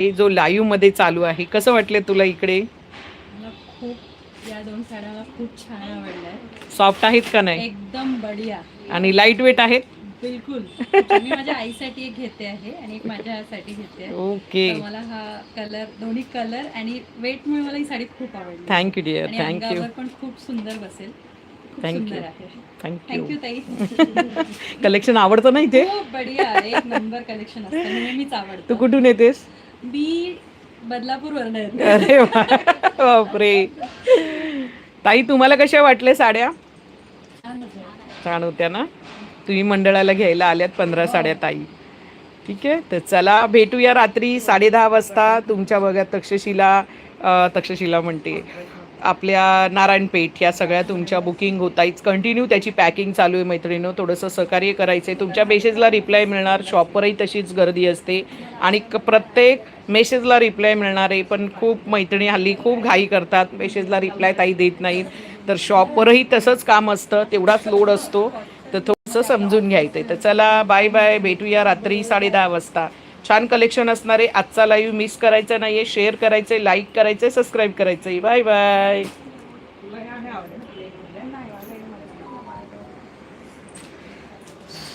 हे जो लाईव्हमध्ये चालू आहे कसं वाटलं तुला इकडे? मला खूप या दोन साड्या मला खूप छान आवडल्या. सॉफ्ट आहेत का नाही? एकदम बढिया. आणि लाइट वेट आहेत? बिलकुल. मी माझ्या आईसाठी एक घेते आहे आणि एक माझ्यासाठी घेते आहे. ओके तर मला हा कलर दोन्ही कलर आणि वेटमुळे मला ही साडी खूप आवडली. थँक्यू डिअर आणि थँक्यू अंगावर पण खूप सुंदर बसेल. खूप Thank सुंदर you. आहे. थँक्यू थँक्यू ताई. कलेक्शन आवडतं ना इथे? खूप बढिया. एक नंबर कलेक्शन असतं. नेहमीच तू आवडतं कुठून येतेस? मी बदलापूर अरे वा. बापरे. ताई तुम्हाला कशा वाटल्या साड्या? छान होतं. छान होत्या ना? तुम्ही मंडळाला घ्यायला आल्यात पंधरा साड्या ताई. ठीक आहे? तर चला भेटूया रात्री साडेदहा वाजता. तुमच्या बघा तक्षशिला अ, तक्षशिला म्हणते. आपल्या नारायणपेठ या सगळ्या तुमच्या बुकिंग होत. आहेत कंटिन्यू त्याची पॅकिंग चालू आहे मैत्रिणीनं. थोडंसं सहकार्य करायचं आहे तुमच्या मेसेजला रिप्लाय मिळणार. शॉपवरही तशीच गर्दी असते. आणि क- प्रत्येक मेसेजला रिप्लाय मिळणार आहे. पण खूप मैत्रिणी हल्ली खूप घाई करतात. मेसेजला रिप्लाय ताई देत नाहीत. तर शॉपवरही तसंच काम असतं. तेवढाच लोड असतो. तर थोडंसं समजून घ्यायचं आहे तर चला बाय बाय भेटूया रात्री साडेदहा वाजता. छान कलेक्शन असणार. आहे आजचा लाईव्ह मिस करायचा नाही आहे शेअर करायचं आहे लाईक करायचं आहे सबस्क्राईब करायचं आहे बाय बाय